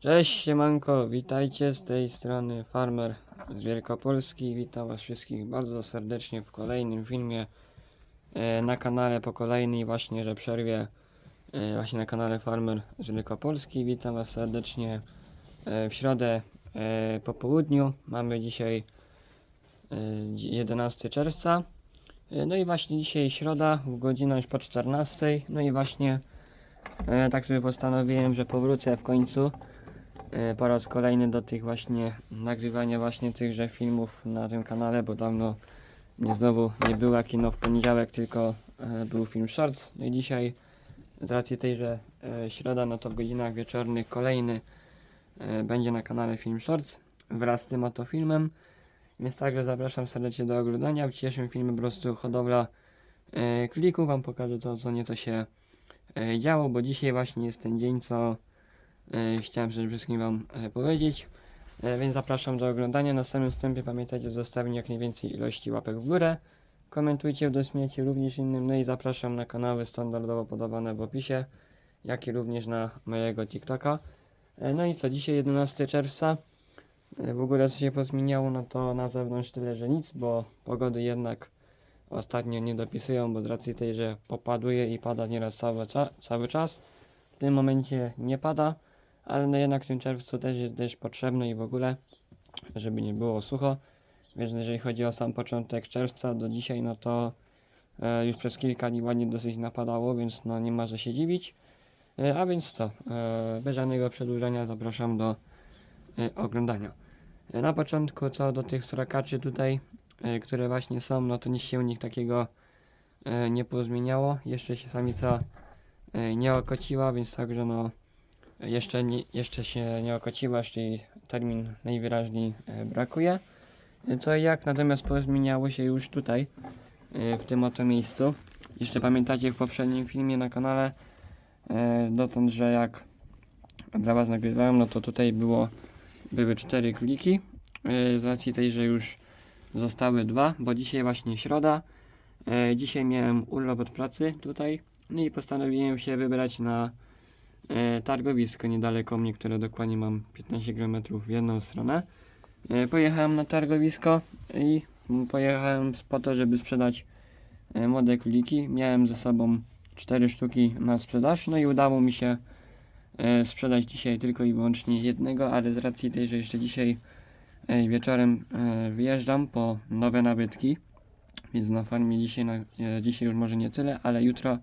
Cześć, siemanko, witajcie z tej strony Farmer z Wielkopolski. Witam was wszystkich bardzo serdecznie w kolejnym filmie e, na kanale po kolejnej właśnie, że przerwie e, właśnie na kanale Farmer z Wielkopolski. Witam was serdecznie e, w środę po południu. Mamy dzisiaj e, dzi- 11 czerwca. No i właśnie dzisiaj środa, godzina już po 14. No i właśnie tak sobie postanowiłem, że powrócę w końcu po raz kolejny do tych właśnie nagrywania właśnie tychże filmów na tym kanale, bo dawno nie znowu nie było kino w poniedziałek, tylko e, był film Shorts. No i dzisiaj z racji tej, że e, środa, no to w godzinach wieczornych kolejny e, będzie na kanale film Shorts wraz z tym oto filmem. Więc także zapraszam serdecznie do oglądania. W dzisiejszym filmie po prostu hodowla e, klików. Wam pokażę to, co nieco się e, działo, bo dzisiaj właśnie jest ten dzień, co e, chciałem przede wszystkim Wam e, powiedzieć. E, więc zapraszam do oglądania. Na samym wstępie pamiętajcie o zostawieniu jak najwięcej ilości łapek w górę. Komentujcie, udostępniajcie również innym. No i zapraszam na kanały standardowo podawane w opisie, jak i również na mojego TikToka. E, no i co, dzisiaj 11 czerwca. E, W ogóle co się pozmieniało, no to na zewnątrz tyle, że nic, bo pogody jednak ostatnio nie dopisują, bo z racji tej, że popaduje i pada nieraz cały, cza- cały czas. W tym momencie nie pada, ale no jednak w tym czerwcu też jest deszcz potrzebny i w ogóle, żeby nie było sucho. Więc jeżeli chodzi o sam początek czerwca do dzisiaj, no to e, już przez kilka dni ładnie dosyć napadało, więc no nie ma co się dziwić. E, a więc co, e, bez żadnego przedłużenia zapraszam do e, oglądania. E, na początku co do tych srakaczy tutaj, e, które właśnie są, no to nic się u nich takiego e, nie pozmieniało. Jeszcze się samica e, nie okociła, więc także no jeszcze, nie, jeszcze się nie okociła, czyli termin najwyraźniej e, brakuje. Co i jak, natomiast pozmieniało się już tutaj, e, w tym oto miejscu. Jeszcze pamiętacie w poprzednim filmie na kanale, e, dotąd, że jak dla Was nagrywałem, no to tutaj było, były cztery króliki. E, Z racji tej, że już zostały dwa, bo dzisiaj właśnie środa. Dzisiaj miałem urlop od pracy tutaj, no i postanowiłem się wybrać na targowisko niedaleko mnie, które dokładnie mam 15 km w jedną stronę. E, Pojechałem na targowisko i pojechałem po to, żeby sprzedać e, młode króliki. Miałem ze sobą 4 sztuki na sprzedaż, no i udało mi się e, sprzedać dzisiaj tylko i wyłącznie jednego, ale z racji tej, że jeszcze dzisiaj e, wieczorem e, wyjeżdżam po nowe nabytki, więc na farmie dzisiaj, e, dzisiaj już może nie tyle, ale jutro e,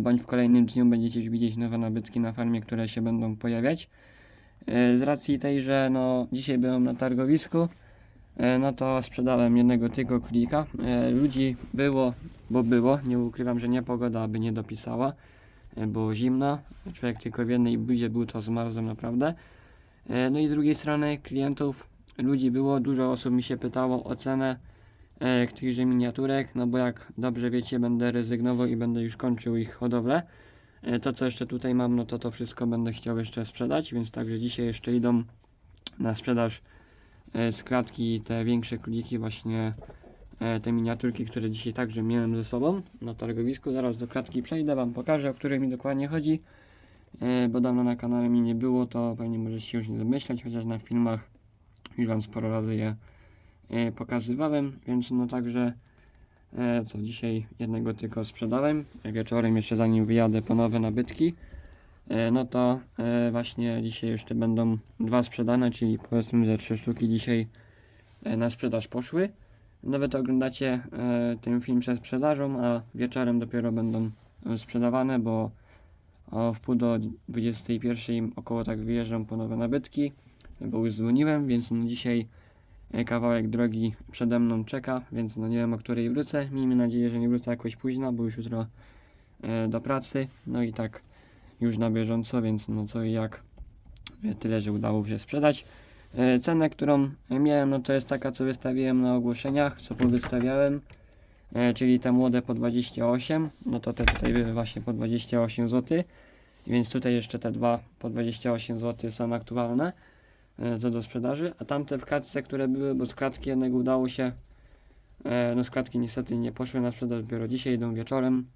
bądź w kolejnym dniu będziecie już widzieć nowe nabytki na farmie, które się będą pojawiać. E, Z racji tej, że no, dzisiaj byłem na targowisku, e, no to sprzedałem jednego tylko klika. E, Ludzi było, bo było, nie ukrywam, że nie pogoda by nie dopisała, e, bo zimna, człowiek tylko w jednej budzie był, to zmarzłem naprawdę. E, No i z drugiej strony klientów, ludzi było, dużo osób mi się pytało o cenę e, tychże miniaturek, no bo jak dobrze wiecie, będę rezygnował i będę już kończył ich hodowlę. E, To co jeszcze tutaj mam, no to to wszystko będę chciał jeszcze sprzedać, więc także dzisiaj jeszcze idą na sprzedaż e, z klatki te większe króliki, właśnie e, te miniaturki, które dzisiaj także miałem ze sobą na targowisku. Zaraz do klatki przejdę, Wam pokażę, o które mi dokładnie chodzi, bo dawno na kanale mi nie było, to pewnie możecie się już nie domyślać, chociaż na filmach już Wam sporo razy je pokazywałem, więc no także e, co dzisiaj jednego tylko sprzedałem, wieczorem jeszcze zanim wyjadę po nowe nabytki, e, no to e, właśnie dzisiaj jeszcze będą dwa sprzedane, czyli powiedzmy, że trzy sztuki dzisiaj e, na sprzedaż poszły. Nawet oglądacie e, ten film przed sprzedażą, a wieczorem dopiero będą e, sprzedawane, bo o wpół do 21 około tak wyjeżdżam po nowe nabytki, bo już dzwoniłem, więc no dzisiaj e, kawałek drogi przede mną czeka, więc no nie wiem o której wrócę. Miejmy nadzieję, że nie wrócę jakoś późno, bo już jutro e, do pracy. No i tak już na bieżąco, więc no co i jak e, tyle, że udało się sprzedać. E, Cenę, którą miałem, no to jest taka, co wystawiłem na ogłoszeniach, co powystawiałem, e, czyli te młode po 28, no to te tutaj były właśnie po 28 zł, więc tutaj jeszcze te dwa po 28 zł są aktualne e, co do sprzedaży, a tamte w klatce, które były, bo z klatki jednego udało się, e, no z klatki niestety nie poszły na sprzedaż, dopiero dzisiaj idą wieczorem,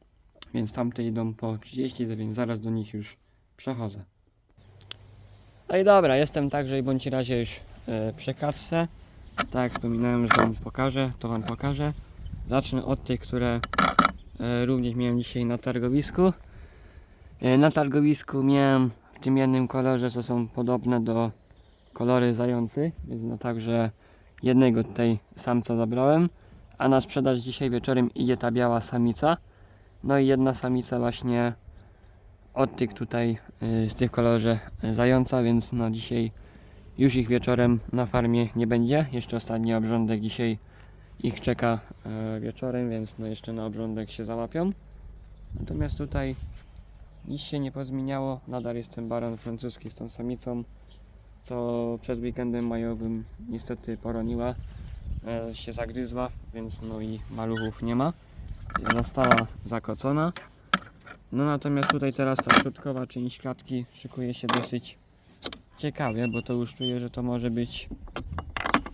więc tamte idą po 30, więc zaraz do nich już przechodzę. No i dobra, jestem także i bądź razie już e, przy klatce. Tak jak wspominałem, że Wam pokażę, to Wam pokażę. Zacznę od tych, które e, również miałem dzisiaj na targowisku. E, na targowisku miałem w tym jednym kolorze, co są podobne do kolory zający, więc no także jednego tutaj samca zabrałem, a na sprzedaż dzisiaj wieczorem idzie ta biała samica. No i jedna samica właśnie od tych tutaj y, z tych kolorze y, zająca, więc no dzisiaj już ich wieczorem na farmie nie będzie. Jeszcze ostatni obrządek dzisiaj ich czeka e, wieczorem, więc no jeszcze na obrządek się załapią. Natomiast tutaj nic się nie pozmieniało. Nadal jest ten baron francuski z tą samicą, co przed weekendem majowym niestety poroniła, e, się zagryzła, więc no i maluchów nie ma. Została zakocona. No natomiast tutaj teraz ta środkowa część klatki szykuje się dosyć ciekawie, bo to już czuję, że to może być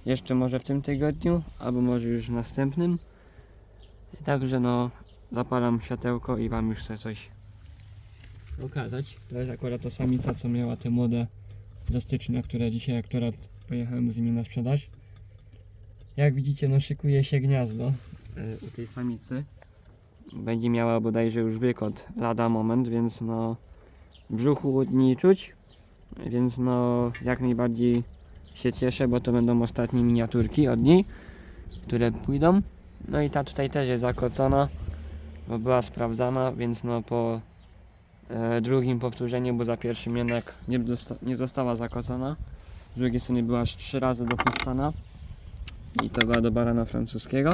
jeszcze może w tym tygodniu, albo może już w następnym. Także no zapalam światełko i wam już chcę coś pokazać. To jest akurat ta samica, co miała te młode ze stycznia, które dzisiaj akurat pojechałem z nimi na sprzedaż. Jak widzicie, no szykuje się gniazdo e, u tej samicy będzie miała bodajże już wykot lada moment, więc no brzuchu od niej czuć, więc no jak najbardziej się cieszę, bo to będą ostatnie miniaturki od niej, które pójdą. No i ta tutaj też jest zakocona, bo była sprawdzana, więc no po drugim powtórzeniu, bo za pierwszym jednak nie, nie została zakocona. Z drugiej strony była aż trzy razy dopuszczana. I to była do barana francuskiego.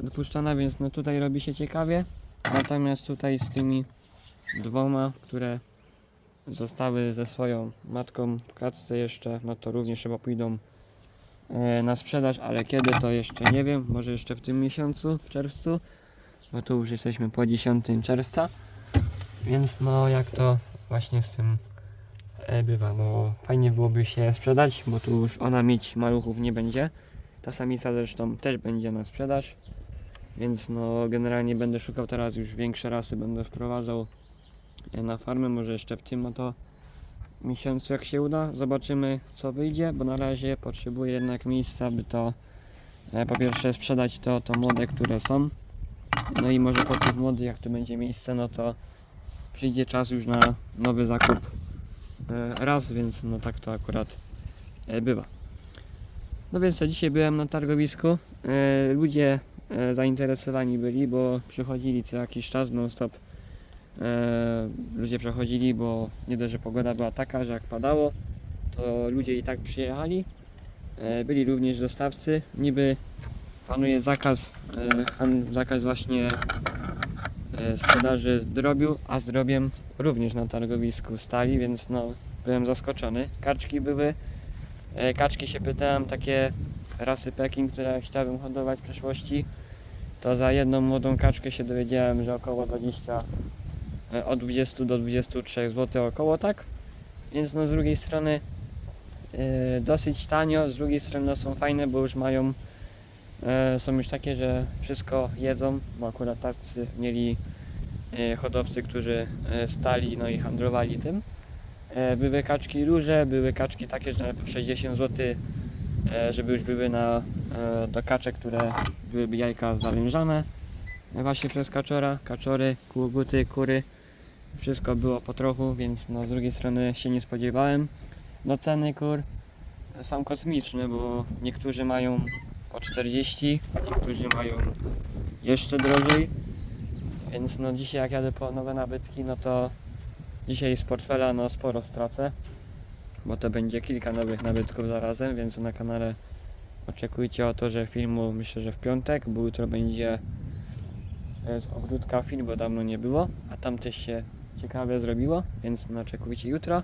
Dopuszczana, więc no tutaj robi się ciekawie. Natomiast tutaj z tymi dwoma, które zostały ze swoją matką w klatce jeszcze, no to również chyba pójdą e, na sprzedaż, ale kiedy to jeszcze nie wiem, może jeszcze w tym miesiącu, w czerwcu, bo tu już jesteśmy po 10 czerwca, więc no jak to właśnie z tym e, bywa, no fajnie byłoby się sprzedać, bo tu już ona mieć maluchów nie będzie, ta samica zresztą też będzie na sprzedaż, więc no generalnie będę szukał teraz już większe rasy, będę wprowadzał e, na farmę, może jeszcze w tym oto miesiącu jak się uda. Zobaczymy co wyjdzie, bo na razie potrzebuję jednak miejsca, by to e, po pierwsze sprzedać to, to młode, które są. No i może po tych młodych, jak tu będzie miejsce, no to przyjdzie czas już na nowy zakup e, raz, więc no tak to akurat e, bywa. No więc co, dzisiaj byłem na targowisku. E, Ludzie zainteresowani byli, bo przychodzili co jakiś czas non stop. Ludzie przechodzili, bo nie dość, że pogoda była taka, że jak padało, to ludzie i tak przyjechali. Byli również dostawcy. Niby panuje zakaz, zakaz właśnie sprzedaży drobiu, a z również na targowisku stali, więc no byłem zaskoczony. Kaczki były. E, kaczki się pytałem, takie rasy Peking, które chciałbym hodować w przyszłości, to za jedną młodą kaczkę się dowiedziałem, że około 20, e, od 20 do 23 zł około tak. Więc no z drugiej strony e, dosyć tanio, z drugiej strony no, są fajne, bo już mają, e, są już takie, że wszystko jedzą, bo akurat tacy mieli e, hodowcy, którzy e, stali no i handlowali tym. E, Były kaczki róże, były kaczki takie, że po 60 zł, e, żeby już były na, e, do kaczek, które byłyby jajka zawężane e, właśnie przez kaczora, kaczory, kłoguty, kury. Wszystko było po trochu, więc no, z drugiej strony się nie spodziewałem. No ceny kur są kosmiczne, bo niektórzy mają po 40, niektórzy mają jeszcze drożej. Więc no dzisiaj jak jadę po nowe nabytki, no to Dzisiaj z portfela no sporo stracę, bo to będzie kilka nowych nabytków zarazem, więc na kanale oczekujcie o to, że filmu myślę, że w piątek, bo jutro będzie e, z ogródka film, bo dawno nie było, a tam też się ciekawe zrobiło, więc no, oczekujcie jutro.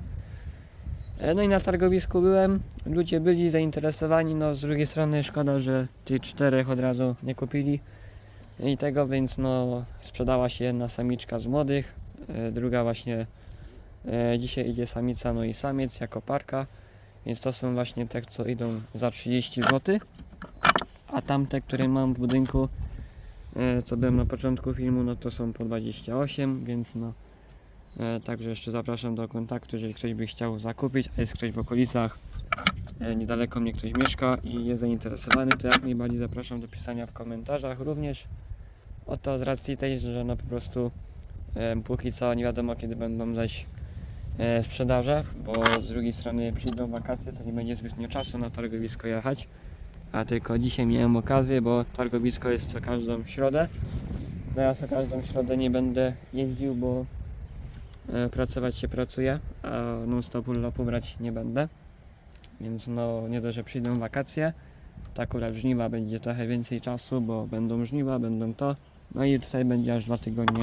E, No i na targowisku byłem, ludzie byli zainteresowani, no z drugiej strony szkoda, że tych czterech od razu nie kupili i tego, więc no sprzedała się jedna samiczka z młodych, e, druga właśnie E, Dzisiaj idzie samica, no i samiec jako parka, więc to są właśnie te, co idą za 30 zł. A tamte, które mam w budynku, co byłem na początku filmu, no to są po 28, więc no Także jeszcze zapraszam do kontaktu, jeżeli ktoś by chciał zakupić, a jest ktoś w okolicach, e, niedaleko mnie ktoś mieszka i jest zainteresowany, to jak najbardziej zapraszam do pisania w komentarzach również. Oto z racji tej, że no po prostu e, póki co nie wiadomo kiedy będą zaś e, sprzedaże, bo z drugiej strony przyjdą wakacje, to nie będzie zbytnio czasu na targowisko jechać. A tylko dzisiaj miałem okazję, bo targowisko jest co każdą środę. No ja co każdą środę nie będę jeździł, bo e, pracować się pracuje, a non-stop urlopu brać nie będę. Więc no nie dość, że przyjdą wakacje, to akurat żniwa będzie trochę więcej czasu, bo będą żniwa, będą to. No i tutaj będzie aż dwa tygodnie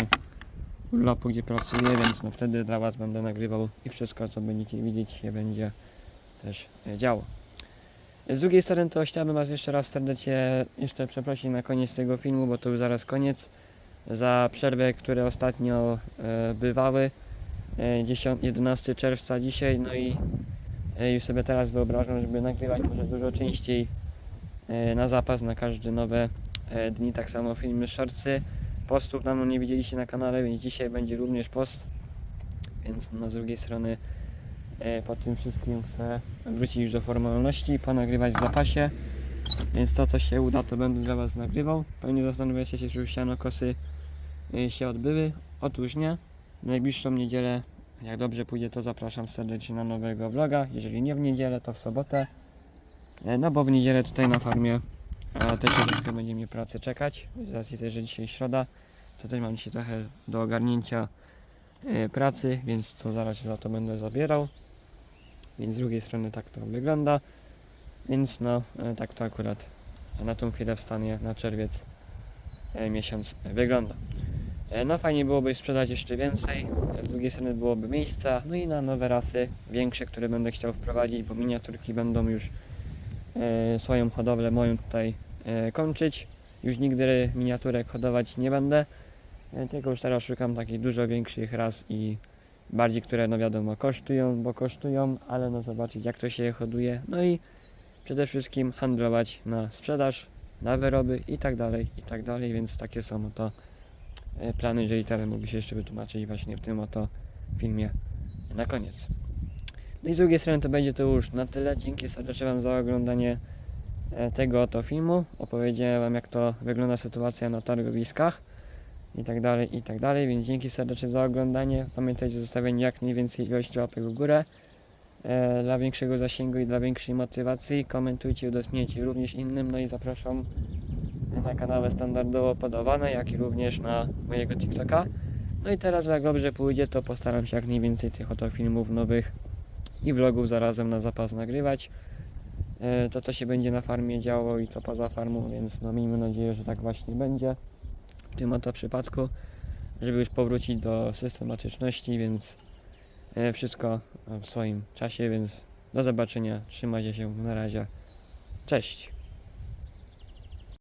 urlopu, gdzie pracuję, więc no wtedy dla Was będę nagrywał i wszystko, co będziecie widzieć, się będzie też e, działo. Z drugiej strony to chciałbym Was jeszcze raz serdecznie jeszcze przeprosić na koniec tego filmu, bo to już zaraz koniec, za przerwę, które ostatnio e, bywały. E, 10, 11 czerwca dzisiaj, no i e, już sobie teraz wyobrażam, żeby nagrywać może dużo częściej e, na zapas, na każde nowe e, dni, tak samo filmy shortsy. Postów dawno nie widzieliście na kanale, więc dzisiaj będzie również post. Więc no, z drugiej strony po tym wszystkim chcę wrócić już do formalności, ponagrywać w zapasie. Więc to co się uda, to będę dla Was nagrywał. Pewnie zastanawiacie się, czy już siano kosy się odbyły. Otóż nie. Najbliższą niedzielę, jak dobrze pójdzie, to zapraszam serdecznie na nowego vloga. Jeżeli nie w niedzielę, to w sobotę. E, No bo w niedzielę tutaj na farmie też troszkę będzie mi pracy czekać. Z racji że dzisiaj środa, to też mam dzisiaj trochę do ogarnięcia e, pracy, więc to zaraz za to będę zabierał. Więc z drugiej strony tak to wygląda. Więc no, e, tak to akurat na tą chwilę w stanie na czerwiec miesiąc wygląda. E, No fajnie byłoby sprzedać jeszcze więcej, z drugiej strony byłoby miejsca, no i na nowe rasy większe, które będę chciał wprowadzić, bo miniaturki będą już e, swoją hodowlę moją tutaj e, kończyć. Już nigdy miniaturek hodować nie będę, tylko już teraz szukam takich dużo większych ras i bardziej, które no wiadomo kosztują, bo kosztują, ale no zobaczyć jak to się je hoduje, no i przede wszystkim handlować na sprzedaż, na wyroby i tak dalej, i tak dalej, więc takie są oto e, plany, jeżeli teraz mógłby się jeszcze wytłumaczyć właśnie w tym oto filmie na koniec. No i z drugiej strony to będzie to już na tyle. Dzięki serdecznie Wam za oglądanie e, tego oto filmu. Opowiedziałem Wam jak to wygląda sytuacja na targowiskach i tak dalej, i tak dalej, więc dzięki serdecznie za oglądanie. Pamiętajcie o zostawieniu jak najwięcej ilości łapek w górę e, dla większego zasięgu i dla większej motywacji. Komentujcie, udostępniajcie również innym, no i zapraszam na kanały standardowo podawane, jak i również na mojego TikToka. No i teraz jak dobrze pójdzie, to postaram się jak najwięcej tych oto filmów nowych i vlogów zarazem na zapas nagrywać. E, To co się będzie na farmie działo i co poza farmą, więc no miejmy nadzieję, że tak właśnie będzie w tym oto przypadku, żeby już powrócić do systematyczności, więc e, wszystko w swoim czasie, więc do zobaczenia, trzymajcie się, na razie, cześć.